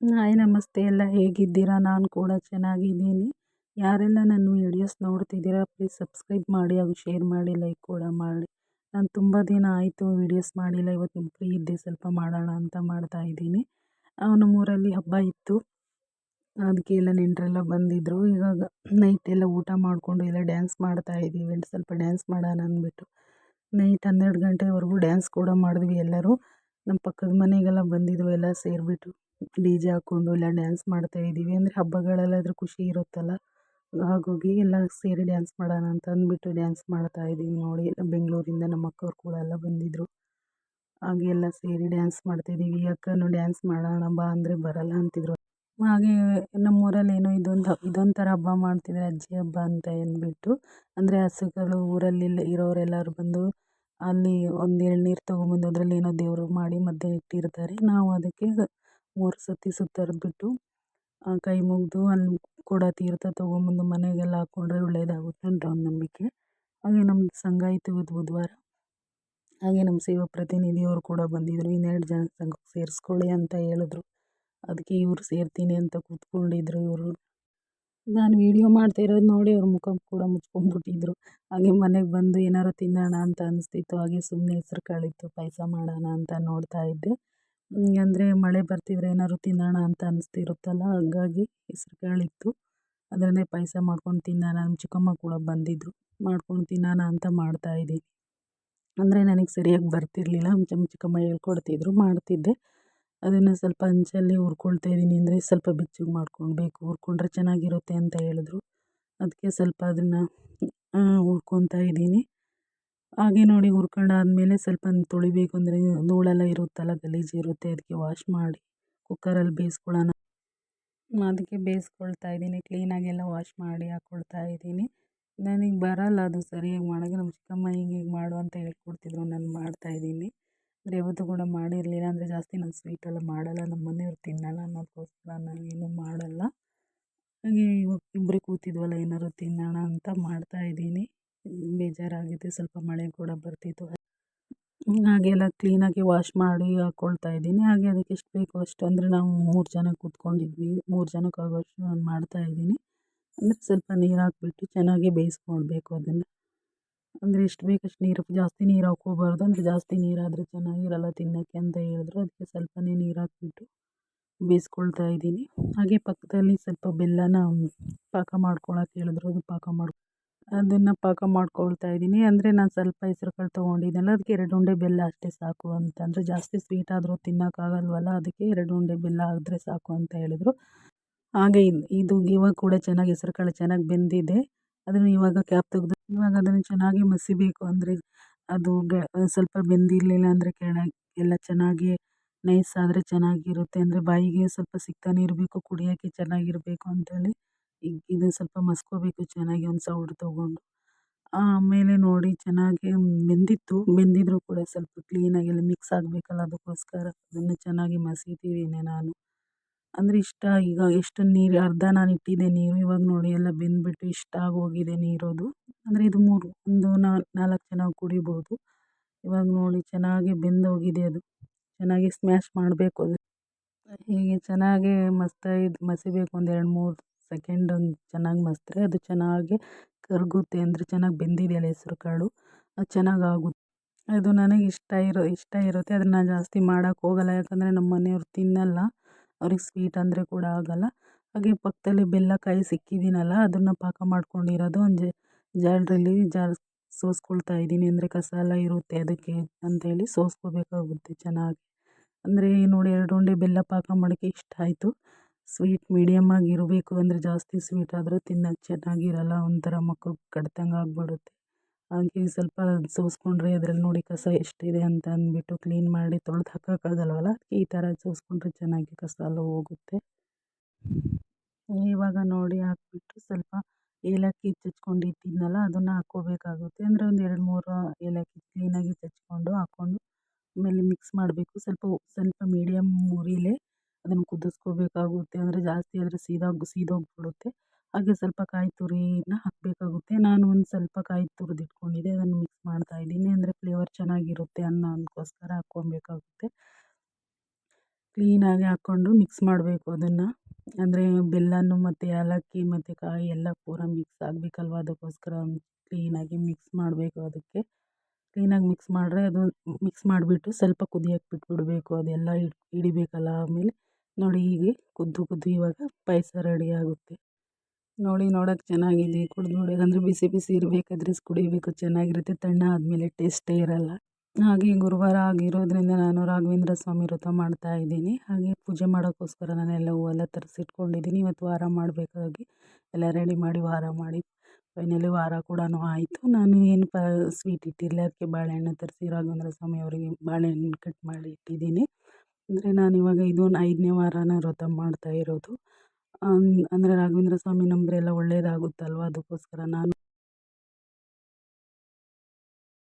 Hi ನಮಸ್ತೆ ಎಲ್ಲ ಹೇಗಿದ್ದೀರಾ? ನಾನು ಕೂಡ ಚೆನ್ನಾಗಿದ್ದೀನಿ. ಯಾರೆಲ್ಲ ನನ್ನ ವೀಡಿಯೋಸ್ ನೋಡ್ತಿದ್ದೀರಾ ಪ್ಲೀಸ್ ಸಬ್ಸ್ಕ್ರೈಬ್ ಮಾಡಿ ಹಾಗೂ ಶೇರ್ ಮಾಡಿ ಲೈಕ್ ಕೂಡ ಮಾಡಿ. ನಾನು ತುಂಬ ದಿನ ಆಯಿತು ವೀಡಿಯೋಸ್ ಮಾಡಿಲ್ಲ. ಇವತ್ತು ಫ್ರೀ ಇದ್ದೆ ಸ್ವಲ್ಪ ಮಾಡೋಣ ಅಂತ ಮಾಡ್ತಾ ಇದ್ದೀನಿ. ನಮ್ಮೂರಲ್ಲಿ ಹಬ್ಬ ಇತ್ತು. ಅದಕ್ಕೆ ಎಲ್ಲ ನೆಂಟರೆಲ್ಲ ಬಂದಿದ್ದರು ಇವಾಗ ನೈಟ್ ಎಲ್ಲ ಊಟ ಮಾಡಿಕೊಂಡು ಎಲ್ಲ ಡ್ಯಾನ್ಸ್ ಮಾಡ್ತಾ ಇದ್ದೀವಿ. ಸ್ವಲ್ಪ ಡ್ಯಾನ್ಸ್ ಮಾಡೋಣ ಅಂದ್ಬಿಟ್ಟು. ನೈಟ್ ಹನ್ನೆರಡು ಗಂಟೆವರೆಗೂ ಡ್ಯಾನ್ಸ್ ಕೂಡ ಮಾಡಿದ್ವಿ ಎಲ್ಲರೂ. ನಮ್ಮ ಪಕ್ಕದ ಮನೆಗೆಲ್ಲ ಬಂದಿದ್ದರು ಎಲ್ಲ ಸೇರಿಬಿಟ್ಟು. ಡಿ ಜೆ ಹಾಕ್ಕೊಂಡು ಎಲ್ಲ ಡ್ಯಾನ್ಸ್ ಮಾಡ್ತಾಯಿದ್ದೀವಿ ಅಂದರೆ ಹಬ್ಬಗಳಲ್ಲಾದರೂ ಖುಷಿ ಇರುತ್ತಲ್ಲ? ಹಾಗಾಗಿ ಎಲ್ಲ ಸೇರಿ ಡ್ಯಾನ್ಸ್ ಮಾಡೋಣ ಅಂತ ಅಂದ್ಬಿಟ್ಟು ಡ್ಯಾನ್ಸ್ ಮಾಡ್ತಾಯಿದ್ದೀವಿ ನೋಡಿ. ಬೆಂಗಳೂರಿಂದ ನಮ್ಮ ಅಕ್ಕವ್ರು ಕೂಡ ಎಲ್ಲ ಬಂದಿದ್ದರು ಹಾಗೆ ಎಲ್ಲ ಸೇರಿ ಡ್ಯಾನ್ಸ್ ಮಾಡ್ತಾಯಿದ್ದೀವಿ ಅಕ್ಕನೂ ಡ್ಯಾನ್ಸ್ ಮಾಡೋಣ ಬಾ ಅಂದರೆ ಬರಲ್ಲ ಅಂತಿದ್ರು. ಹಾಗೆ ನಮ್ಮೂರಲ್ಲಿ ಏನೋ ಇದೊಂದು ಇದೊಂಥರ ಹಬ್ಬ ಮಾಡ್ತಿದ್ದಾರೆ ಅಜ್ಜಿ ಹಬ್ಬ ಅಂತ ಅಂದ್ಬಿಟ್ಟು. ಅಂದರೆ ಹಸುಗಳು ಊರಲ್ಲಿ ಇರೋರೆಲ್ಲರೂ ಬಂದು ಅಲ್ಲಿ ಒಂದು ಎಳ್ನೀರು ತೊಗೊಂಬಂದು ಅದರಲ್ಲಿ ಏನೋ ದೇವರು ಮಾಡಿ ಮಧ್ಯೆ ಇಟ್ಟಿರ್ತಾರೆ. ನಾವು ಅದಕ್ಕೆ ಮೂರು ಸತಿ ಸುತ್ತರಿದ್ಬಿಟ್ಟು ಕೈ ಮುಗಿದು ಅಲ್ಲಿ ಕೊಡ ತೀರ್ಥ ತೊಗೊಂಬಂದು ಮನೆಗೆಲ್ಲ ಹಾಕ್ಕೊಂಡ್ರೆ ಒಳ್ಳೆಯದಾಗುತ್ತೆ ಅಂತ ಒಂದು ನಂಬಿಕೆ. ಹಾಗೆ ನಮ್ಮ ಸಂಘ ಇತ್ತು ಇವತ್ತು ಬುಧವಾರ. ಹಾಗೆ ನಮ್ಮ ಸೇವಾ ಪ್ರತಿನಿಧಿಯವರು ಕೂಡ ಬಂದಿದ್ದರು ಇನ್ನೆರಡು ಜನ ಸಂಘಕ್ಕೆ ಸೇರಿಸ್ಕೊಳ್ಳಿ ಅಂತ ಹೇಳಿದ್ರು. ಅದಕ್ಕೆ ಇವರು ಸೇರ್ತೀನಿ ಅಂತ ಕೂತ್ಕೊಂಡಿದ್ರು ಇವರು. ನಾನು ವೀಡಿಯೋ ಮಾಡ್ತಾ ಇರೋದು ನೋಡಿ ಅವ್ರ ಮುಖ ಕೂಡ ಮುಚ್ಕೊಂಡ್ಬಿಟ್ಟಿದ್ರು. ಹಾಗೆ ಮನೆಗೆ ಬಂದು ಏನಾರು ತಿನ್ನೋಣ ಅಂತ ಅನಿಸ್ತಿತ್ತು. ಹಾಗೆ ಸುಮ್ಮನೆ ಹೆಸ್ರು ಕಾಳಿತ್ತು. ಪಾಯಸ ಮಾಡೋಣ ಅಂತ ನೋಡ್ತಾ ಇದ್ದೆ. ಅಂದರೆ ಮಳೆ ಬರ್ತಿದ್ರೆ ಏನಾದ್ರು ತಿನ್ನೋಣ ಅಂತ ಅನಿಸ್ತಿರುತ್ತಲ್ಲ, ಹಾಗಾಗಿ ಹೆಸ್ರು ಇತ್ತು ಅದನ್ನೇ ಪಾಯಸ ಮಾಡ್ಕೊಂಡು ತಿನ್ನೋಣ ನಮ್ಮ ಚಿಕ್ಕಮ್ಮ ಕೂಡ ಬಂದಿದ್ದರು ಮಾಡ್ಕೊಂಡು ತಿನ್ನೋಣ ಅಂತ ಮಾಡ್ತಾಯಿದ್ದೀನಿ ಅಂದರೆ ನನಗೆ ಸರಿಯಾಗಿ ಬರ್ತಿರಲಿಲ್ಲ. ನಮ್ಮ ಚಿಕ್ಕಮ್ಮ ಹೇಳ್ಕೊಡ್ತಿದ್ರು, ಮಾಡ್ತಿದ್ದೆ. ಅದನ್ನು ಸ್ವಲ್ಪ ಹಂಚಲ್ಲಿ ಹುರ್ಕೊಳ್ತಾ ಇದ್ದೀನಿ ಅಂದರೆ ಸ್ವಲ್ಪ ಬೆಚ್ಚಗೆ ಮಾಡ್ಕೊಳ್ಬೇಕು. ಹುರ್ಕೊಂಡ್ರೆ ಚೆನ್ನಾಗಿರುತ್ತೆ ಅಂತ ಹೇಳಿದ್ರು. ಅದಕ್ಕೆ ಸ್ವಲ್ಪ ಅದನ್ನು ಹುರ್ಕೊತಾ ಇದ್ದೀನಿ. ಹಾಗೆ ನೋಡಿ ಹುರ್ಕೊಂಡಾದ್ಮೇಲೆ ಸ್ವಲ್ಪ ತೊಳಿಬೇಕು ಅಂದರೆ ಧೂಳೆಲ್ಲ ಇರುತ್ತಲ್ಲ, ಗಲೀಜು ಇರುತ್ತೆ, ಅದಕ್ಕೆ ವಾಶ್ ಮಾಡಿ ಕುಕ್ಕರಲ್ಲಿ ಬೇಯಿಸ್ಕೊಳ್ಳೋಣ. ಅದಕ್ಕೆ ಬೇಯಿಸ್ಕೊಳ್ತಾ ಇದ್ದೀನಿ ಕ್ಲೀನಾಗೆಲ್ಲ ವಾಶ್ ಮಾಡಿ ಹಾಕ್ಕೊಳ್ತಾ ಇದ್ದೀನಿ. ನನಗೆ ಬರಲ್ಲ ಅದು ಸರಿಯಾಗಿ ಮಾಡೋಕ್ಕೆ, ನಮ್ಮ ಚಿಕ್ಕಮ್ಮ ಹಿಂಗೆ ಹಿಂಗೆ ಮಾಡು ಅಂತ ಹೇಳ್ಕೊಡ್ತಿದ್ರು, ನಾನು ಮಾಡ್ತಾಯಿದ್ದೀನಿ ಅಂದರೆ ಯಾವತ್ತೂ ಕೂಡ ಮಾಡಿರಲಿಲ್ಲ ಅಂದರೆ ಜಾಸ್ತಿ ನಾನು ಸ್ವೀಟೆಲ್ಲ ಮಾಡಲ್ಲ, ನಮ್ಮ ಮನೆಯವ್ರು ತಿನ್ನಲ್ಲ ಅನ್ನೋದಕ್ಕೋಸ್ಕರ ನಾನು ಏನೂ ಮಾಡಲ್ಲ. ಹಾಗೆ ಇವಾಗ ಇಬ್ಬರೇ ಕೂತಿದ್ವಲ್ಲ, ಏನಾದ್ರು ತಿನ್ನೋಣ ಅಂತ ಮಾಡ್ತಾಯಿದ್ದೀನಿ ಬೇಜಾರಾಗಿದೆ. ಸ್ವಲ್ಪ ಮಳೆ ಕೂಡ ಬರ್ತಿತ್ತು. ಹಾಗೆ ಎಲ್ಲ ಕ್ಲೀನಾಗಿ ವಾಶ್ ಮಾಡಿ ಹಾಕ್ಕೊಳ್ತಾ ಇದ್ದೀನಿ. ಹಾಗೆ ಅದಕ್ಕೆ ಎಷ್ಟು ಬೇಕು ಅಷ್ಟು ಅಂದರೆ ನಾವು ಮೂರು ಜನ ಕೂತ್ಕೊಂಡಿದ್ವಿ. ಮೂರು ಜನಕ್ಕೆ ಆಗೋಷ್ಟು ನಾನು ಮಾಡ್ತಾ ಇದ್ದೀನಿ. ಅಂದರೆ ಸ್ವಲ್ಪ ನೀರು ಹಾಕ್ಬಿಟ್ಟು ಚೆನ್ನಾಗಿ ಬೇಯಿಸ್ಕೊಳ್ಬೇಕು ಅದನ್ನು. ಅಂದರೆ ಎಷ್ಟು ಬೇಕು ಅಷ್ಟು ನೀರು, ಜಾಸ್ತಿ ನೀರು ಹಾಕ್ಕೋಬಾರ್ದು. ಅಂದರೆ ಜಾಸ್ತಿ ನೀರಾದರೆ ಚೆನ್ನಾಗಿರಲ್ಲ ತಿನ್ನೋಕ್ಕೆ ಅಂತ ಹೇಳಿದ್ರು. ಅದಕ್ಕೆ ಸ್ವಲ್ಪನೇ ನೀರು ಹಾಕ್ಬಿಟ್ಟು ಬೇಯಿಸ್ಕೊಳ್ತಾ ಇದ್ದೀನಿ. ಹಾಗೆ ಪಕ್ಕದಲ್ಲಿ ಸ್ವಲ್ಪ ಬೆಲ್ಲನ ಪಾಕ ಮಾಡ್ಕೊಳಕ್ಕೆ ಹೇಳಿದ್ರು. ಅದು ಪಾಕ ಮಾಡಿ ಅದನ್ನು ಪಾಕ ಮಾಡ್ಕೊಳ್ತಾ ಇದ್ದೀನಿ. ಅಂದರೆ ನಾನು ಸ್ವಲ್ಪ ಹೆಸ್ರುಕಾಳು ತೊಗೊಂಡಿದ್ದೆನಲ್ಲ, ಅದಕ್ಕೆ ಎರಡು ಉಂಡೆ ಬೆಲ್ಲ ಅಷ್ಟೇ ಸಾಕು ಅಂತ ಅಂದರೆ. ಜಾಸ್ತಿ ಸ್ವೀಟ್ ಆದರೂ ತಿನ್ನೋಕ್ಕಾಗಲ್ವಲ್ಲ ಅದಕ್ಕೆ ಎರಡು ಉಂಡೆ ಬೆಲ್ಲ ಆದರೆ ಸಾಕು ಅಂತ ಹೇಳಿದ್ರು. ಹಾಗೆ ಇದು ಇವಾಗ ಕೂಡ ಚೆನ್ನಾಗಿ ಹೆಸ್ರುಕಾಳು ಚೆನ್ನಾಗಿ ಬೆಂದಿದೆ. ಅದನ್ನು ಇವಾಗ ಕ್ಯಾಪ್ ತೆಗೆದು, ಇವಾಗ ಅದನ್ನು ಚೆನ್ನಾಗಿ ಮಸಿಬೇಕು ಅಂದರೆ ಅದು ಸ್ವಲ್ಪ ಬೆಂದಿರಲಿಲ್ಲ ಅಂದರೆ ಕೆಳಗೆ ಎಲ್ಲ ಚೆನ್ನಾಗಿ ನೈಸ್ ಆದರೆ ಚೆನ್ನಾಗಿರುತ್ತೆ. ಅಂದರೆ ಬಾಯಿಗೆ ಸ್ವಲ್ಪ ಸಿಗ್ತಾನೆ ಇರಬೇಕು, ಕುಡಿಯೋಕ್ಕೆ ಚೆನ್ನಾಗಿರಬೇಕು ಅಂತೇಳಿ ಈಗ ಇದನ್ನು ಸ್ವಲ್ಪ ಮಸ್ಕೊಬೇಕು, ಚೆನ್ನಾಗಿ ಒಂದು ಸೌಟು ತೊಗೊಂಡು. ಆಮೇಲೆ ನೋಡಿ ಚೆನ್ನಾಗಿ ಬೆಂದಿತ್ತು ಬೆಂದಿದ್ದರೂ ಕೂಡ ಸ್ವಲ್ಪ ಕ್ಲೀನಾಗೆಲ್ಲ ಮಿಕ್ಸ್ ಆಗಬೇಕಲ್ಲ ಅದಕ್ಕೋಸ್ಕರ ಅದನ್ನು ಚೆನ್ನಾಗಿ ಮಸಿತಿದ್ದೀನಿ ನಾನು ಅಂದರೆ ಇಷ್ಟ, ಈಗ ಎಷ್ಟು ನೀರು, ಅರ್ಧ ನಾನು ಇಟ್ಟಿದ್ದೆ ನೀರು, ಇವಾಗ ನೋಡಿ ಎಲ್ಲ ಬೆಂದ್ಬಿಟ್ಟು ಇಷ್ಟ ಆಗೋಗಿದೆ ನೀರೋದು. ಅಂದರೆ ಇದು ಮೂರು, ಒಂದು ನಾಲ್ಕು ಜನ ಕುಡಿಬೋದು. ಇವಾಗ ನೋಡಿ ಚೆನ್ನಾಗಿ ಬೆಂದೋಗಿದೆ ಅದು. ಚೆನ್ನಾಗಿ ಸ್ಮ್ಯಾಶ್ ಮಾಡಬೇಕು ಅದು. ಹೀಗೆ ಚೆನ್ನಾಗಿ ಮಸ್ತಾ ಇದು ಮಸಿಬೇಕು ಒಂದು ಎರಡು ಮೂರು ಸೆಕೆಂಡ್ ಒಂದು ಚೆನ್ನಾಗಿ ಮಸಿದ್ರೆ ಅದು ಚೆನ್ನಾಗಿ ಕರಗುತ್ತೆ ಅಂದರೆ ಚೆನ್ನಾಗಿ ಬೆಂದಿದೆಯಲ್ಲ ಹೆಸ್ರು ಕಾಳು. ಅದು ಚೆನ್ನಾಗಾಗುತ್ತೆ. ಅದು ನನಗೆ ಇಷ್ಟ ಇರೋ, ಇಷ್ಟ ಇರುತ್ತೆ. ಅದನ್ನು ನಾನು ಜಾಸ್ತಿ ಮಾಡೋಕ್ಕೆ ಹೋಗಲ್ಲ. ಯಾಕಂದರೆ ನಮ್ಮ ಮನೆಯವ್ರು ತಿನ್ನಲ್ಲ. ಅವ್ರಿಗೆ ಸ್ವೀಟ್ ಅಂದರೆ ಕೂಡ ಆಗಲ್ಲ. ಹಾಗೆ ಪಕ್ಕದಲ್ಲಿ ಬೆಲ್ಲ ಕಾಯಿ ಸಿಕ್ಕಿದ್ದೀನಲ್ಲ ಅದನ್ನು ಪಾಕ ಮಾಡ್ಕೊಂಡಿರೋದು. ಒಂದು ಜಾಲ್ರಲ್ಲಿ ಜಾರ್ ಸೋಸ್ಕೊಳ್ತಾ ಇದ್ದೀನಿ. ಅಂದರೆ ಕಸ ಎಲ್ಲ ಇರುತ್ತೆ ಅದಕ್ಕೆ ಅಂಥೇಳಿ ಸೋಸ್ಕೋಬೇಕಾಗುತ್ತೆ ಚೆನ್ನಾಗಿ. ಅಂದರೆ ನೋಡಿ, ಎರಡು ಉಂಡೆ ಬೆಲ್ಲ ಪಾಕ ಮಾಡೋಕ್ಕೆ ಇಷ್ಟ ಆಯಿತು. ಸ್ವೀಟ್ ಮೀಡಿಯಮ್ ಆಗಿ ಇರಬೇಕು ಅಂದರೆ ಜಾಸ್ತಿ ಸ್ವೀಟ್ ಆದರೆ ತಿನ್ನೋಕ್ಕೆ ಚೆನ್ನಾಗಿರಲ್ಲ, ಒಂಥರ ಮಕ್ಕಳು ಕಡ್ದಂಗೆ ಆಗಿಬಿಡುತ್ತೆ. ಹಾಗೆ ಸ್ವಲ್ಪ ಸೋಸ್ಕೊಂಡ್ರೆ ಅದ್ರಲ್ಲಿ ನೋಡಿ ಕಸ ಎಷ್ಟಿದೆ ಅಂತ ಅಂದ್ಬಿಟ್ಟು ಕ್ಲೀನ್ ಮಾಡಿ ತೊಳೆದು ಹಾಕೋಕ್ಕಾಗಲ್ವಲ್ಲ? ಈ ಥರ ಸೋಸ್ಕೊಂಡ್ರೆ ಚೆನ್ನಾಗಿ ಕಸ ಎಲ್ಲ ಹೋಗುತ್ತೆ. ಇವಾಗ ನೋಡಿ ಹಾಕ್ಬಿಟ್ಟು ಸ್ವಲ್ಪ ಏಲಕ್ಕಿ ಚಚ್ಕೊಂಡಿದ್ದೀನಲ್ಲ ಅದನ್ನು ಹಾಕ್ಕೋಬೇಕಾಗುತ್ತೆ. ಅಂದರೆ ಒಂದು ಎರಡು ಮೂರು ಏಲಕ್ಕಿ ಕ್ಲೀನಾಗಿ ಚಚ್ಕೊಂಡು ಹಾಕ್ಕೊಂಡು ಆಮೇಲೆ ಮಿಕ್ಸ್ ಮಾಡಬೇಕು. ಸ್ವಲ್ಪ ಸ್ವಲ್ಪ ಮೀಡಿಯಮ್ ಉರಿಲೇ ಅದನ್ನು ಕುದಿಸ್ಕೋಬೇಕಾಗುತ್ತೆ ಅಂದರೆ ಜಾಸ್ತಿ ಆದರೆ ಸೀದೋಗಿ, ಸೀದೋಗಿಬಿಡುತ್ತೆ. ಹಾಗೆ ಸ್ವಲ್ಪ ಕಾಯಿ ತುರಿನ ಹಾಕಬೇಕಾಗುತ್ತೆ. ನಾನು ಒಂದು ಸ್ವಲ್ಪ ಕಾಯಿ ತುರಿದು ಇಟ್ಕೊಂಡಿದ್ದೆ ಅದನ್ನು ಮಿಕ್ಸ್ ಮಾಡ್ತಾಯಿದ್ದೀನಿ ಅಂದರೆ ಫ್ಲೇವರ್ ಚೆನ್ನಾಗಿರುತ್ತೆ ಅನ್ನೋದಕ್ಕೋಸ್ಕರ ಹಾಕ್ಕೊಬೇಕಾಗುತ್ತೆ. ಕ್ಲೀನಾಗಿ ಹಾಕ್ಕೊಂಡು ಮಿಕ್ಸ್ ಮಾಡಬೇಕು ಅದನ್ನು. ಅಂದರೆ ಬೆಲ್ಲನು ಮತ್ತು ಏಲಕ್ಕಿ ಮತ್ತು ಕಾಯಿ ಎಲ್ಲ ಪೂರ ಮಿಕ್ಸ್ ಆಗಬೇಕಲ್ವ? ಅದಕ್ಕೋಸ್ಕರ ಕ್ಲೀನಾಗಿ ಮಿಕ್ಸ್ ಮಾಡಬೇಕು ಅದಕ್ಕೆ. ಕ್ಲೀನಾಗಿ ಮಿಕ್ಸ್ ಮಾಡಿದ್ರೆ ಅದು ಮಿಕ್ಸ್ ಮಾಡಿಬಿಟ್ಟು ಸ್ವಲ್ಪ ಕುದಿಯೋಕ್ಕೆ ಬಿಟ್ಬಿಡಬೇಕು. ಅದೆಲ್ಲ ಹಿಡಿಬೇಕಲ್ಲ ಆಮೇಲೆ. ನೋಡಿ ಹೀಗೆ ಕುದ್ದು ಕುದ್ದು ಇವಾಗ ಪಾಯಸ ರೆಡಿ ಆಗುತ್ತೆ. ನೋಡಿ ನೋಡೋಕ್ಕೆ ಚೆನ್ನಾಗಿದೆ. ಕುಡ್ದು ಅಂದರೆ ಬಿಸಿ ಬಿಸಿ ಇರಬೇಕಾದ್ರೆ ಕುಡಿಬೇಕು. ಚೆನ್ನಾಗಿರುತ್ತೆ. ತಣ್ಣ ಆದಮೇಲೆ ಟೇಸ್ಟೇ ಇರಲ್ಲ. ಹಾಗೆ ಗುರುವಾರ ಆಗಿರೋದ್ರಿಂದ ನಾನು ರಾಘವೇಂದ್ರ ಸ್ವಾಮಿ ವ್ರತ ಮಾಡ್ತಾ ಇದ್ದೀನಿ. ಹಾಗೆ ಪೂಜೆ ಮಾಡೋಕ್ಕೋಸ್ಕರ ನಾನೆಲ್ಲ ಹೂವೆಲ್ಲ ತರಿಸಿಟ್ಕೊಂಡಿದ್ದೀನಿ. ಇವತ್ತು ವಾರ ಮಾಡಬೇಕಾಗಿ ಎಲ್ಲ ರೆಡಿ ಮಾಡಿ ವಾರ ಮಾಡಿ. ಫೈನಲಿ ವಾರ ಕೂಡ ಆಯಿತು. ನಾನು ಏನು ಪ ಸ್ವೀಟ್ ಇಟ್ಟಿರಲಿಲ್ಲ ಅದಕ್ಕೆ ಬಾಳೆಹಣ್ಣು ತರಿಸಿ ರಾಘವೇಂದ್ರ ಸ್ವಾಮಿ ಅವರಿಗೆ ಬಾಳೆಹಣ್ಣು ಕಟ್ ಮಾಡಿ ಇಟ್ಟಿದ್ದೀನಿ. ಅಂದರೆ ನಾನಿವಾಗ ಇದು ಐದನೇ ವಾರನ ವ್ರತ ಮಾಡ್ತಾ ಇರೋದು. ಅಂದರೆ ರಾಘವೇಂದ್ರ ಸ್ವಾಮಿ ನಂಬಿದ್ರೆ ಎಲ್ಲ ಒಳ್ಳೆಯದಾಗುತ್ತಲ್ವ ಅದಕ್ಕೋಸ್ಕರ ನಾನು